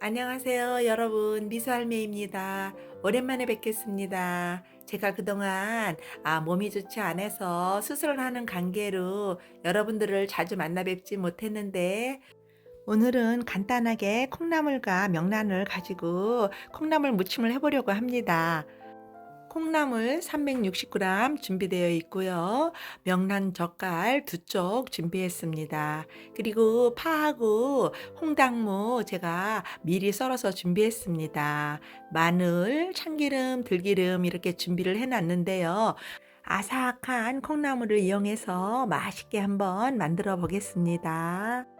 안녕하세요, 여러분. 미수할매입니다. 오랜만에 뵙겠습니다. 제가 그동안 아, 몸이 좋지 않아서 수술을 하는 관계로 여러분들을 자주 만나 뵙지 못했는데 오늘은 간단하게 콩나물과 명란을 가지고 콩나물 무침을 해보려고 합니다. 콩나물 360g 준비되어 있고요. 명란 젓갈 두 쪽 준비했습니다. 그리고 파하고 홍당무 제가 미리 썰어서 준비했습니다. 마늘, 참기름, 들기름 이렇게 준비를 해놨는데요. 아삭한 콩나물을 이용해서 맛있게 한번 만들어 보겠습니다.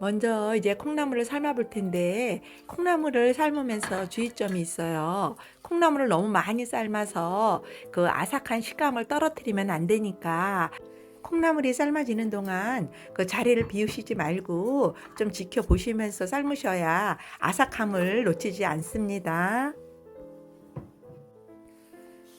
먼저 이제 콩나물을 삶아 볼 텐데 콩나물을 삶으면서 주의점이 있어요. 콩나물을 너무 많이 삶아서 그 아삭한 식감을 떨어뜨리면 안 되니까 콩나물이 삶아지는 동안 그 자리를 비우시지 말고 좀 지켜보시면서 삶으셔야 아삭함을 놓치지 않습니다.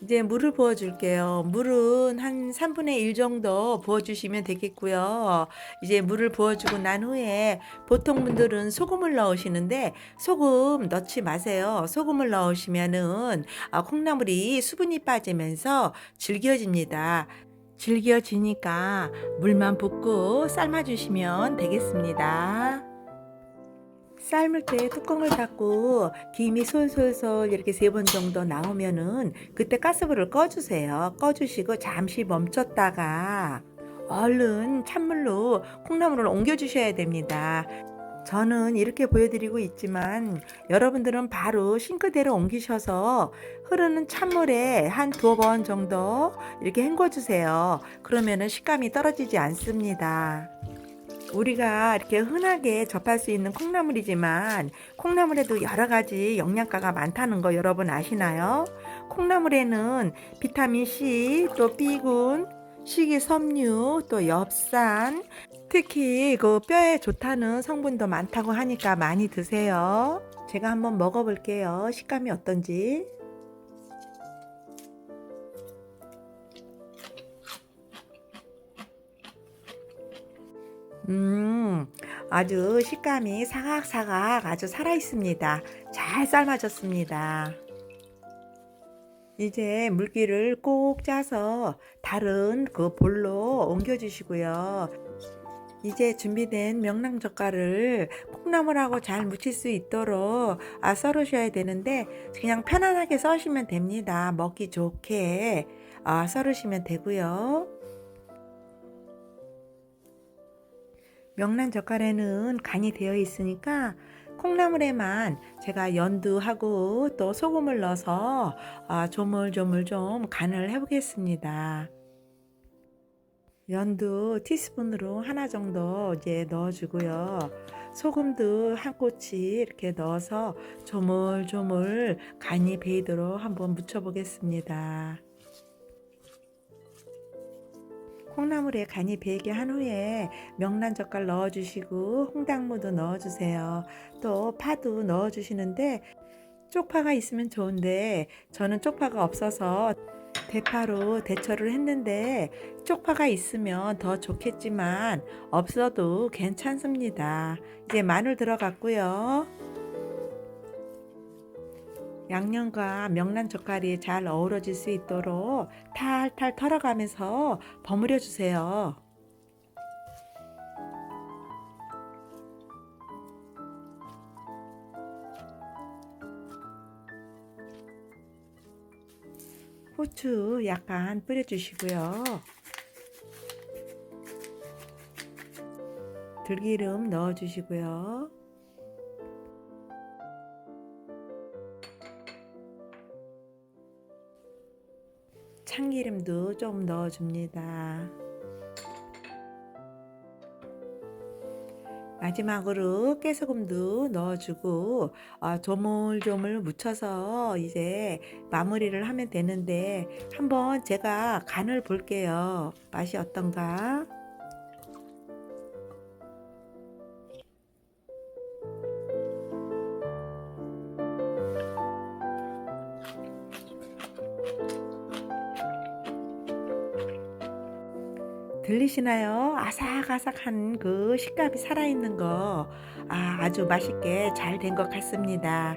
이제 물을 부어줄게요. 물은 한 3분의 1 정도 부어주시면 되겠고요. 이제 물을 부어주고 난 후에 보통 분들은 소금을 넣으시는데 소금 넣지 마세요. 소금을 넣으시면은 아, 콩나물이 수분이 빠지면서 질겨집니다. 질겨지니까 물만 붓고 삶아주시면 되겠습니다. 삶을 때 뚜껑을 닫고 김이 솔솔솔 이렇게 세 번 정도 나오면은 그때 가스불을 꺼주세요. 꺼주시고 잠시 멈췄다가 얼른 찬물로 콩나물을 옮겨주셔야 됩니다. 저는 이렇게 보여드리고 있지만 여러분들은 바로 싱크대로 옮기셔서 흐르는 찬물에 한두번 정도 이렇게 헹궈주세요. 그러면은 식감이 떨어지지 않습니다. 우리가 이렇게 흔하게 접할 수 있는 콩나물이지만 콩나물에도 여러 가지 영양가가 많다는 거 여러분 아시나요? 콩나물에는 비타민 C, 또 B군, 식이섬유, 또 엽산, 특히 그 뼈에 좋다는 성분도 많다고 하니까 많이 드세요. 제가 한번 먹어볼게요. 식감이 어떤지. 음, 아주 식감이 사각사각 아주 살아있습니다. 잘 삶아졌습니다. 이제 물기를 꼭 짜서 다른 그 볼로 옮겨주시고요. 이제 준비된 명랑젓갈을 콩나물하고 잘 묻힐 수 있도록 아, 썰으셔야 되는데 그냥 편안하게 써시면 됩니다. 먹기 좋게 아, 썰으시면 되고요. 명란 젓갈에는 간이 되어 있으니까 콩나물에만 제가 연두하고 또 소금을 넣어서 아, 조물조물 좀 간을 해보겠습니다. 연두 티스푼으로 하나 정도 이제 넣어주고요. 소금도 한 꼬치 이렇게 넣어서 조물조물 간이 배이도록 한번 묻혀보겠습니다. 콩나물에 간이 배게 한 후에 명란 젓갈 넣어주시고 홍당무도 넣어주세요. 또 파도 넣어주시는데 쪽파가 있으면 좋은데 저는 쪽파가 없어서 대파로 대처를 했는데 쪽파가 있으면 더 좋겠지만 없어도 괜찮습니다. 이제 마늘 들어갔고요. 양념과 명란 젓갈이 잘 어우러질 수 있도록 탈탈 털어가면서 버무려 주세요. 후추 약간 뿌려주시고요. 들기름 넣어주시고요. 참기름도 좀 넣어줍니다. 마지막으로 깨소금도 넣어주고 어, 조물조물 묻혀서 이제 마무리를 하면 되는데 한번 제가 간을 볼게요. 맛이 어떤가? 들리시나요? 아삭아삭한 그 식감이 살아있는 거. 아, 아주 맛있게 잘 된 것 같습니다.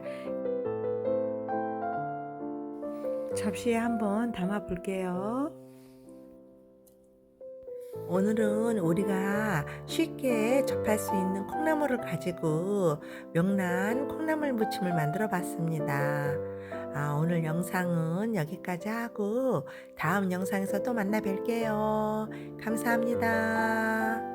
접시에 한번 담아 볼게요. 오늘은 우리가 쉽게 접할 수 있는 콩나물을 가지고 명란 콩나물 무침을 만들어 봤습니다. 아, 오늘 영상은 여기까지 하고 다음 영상에서 또 만나 뵐게요. 감사합니다.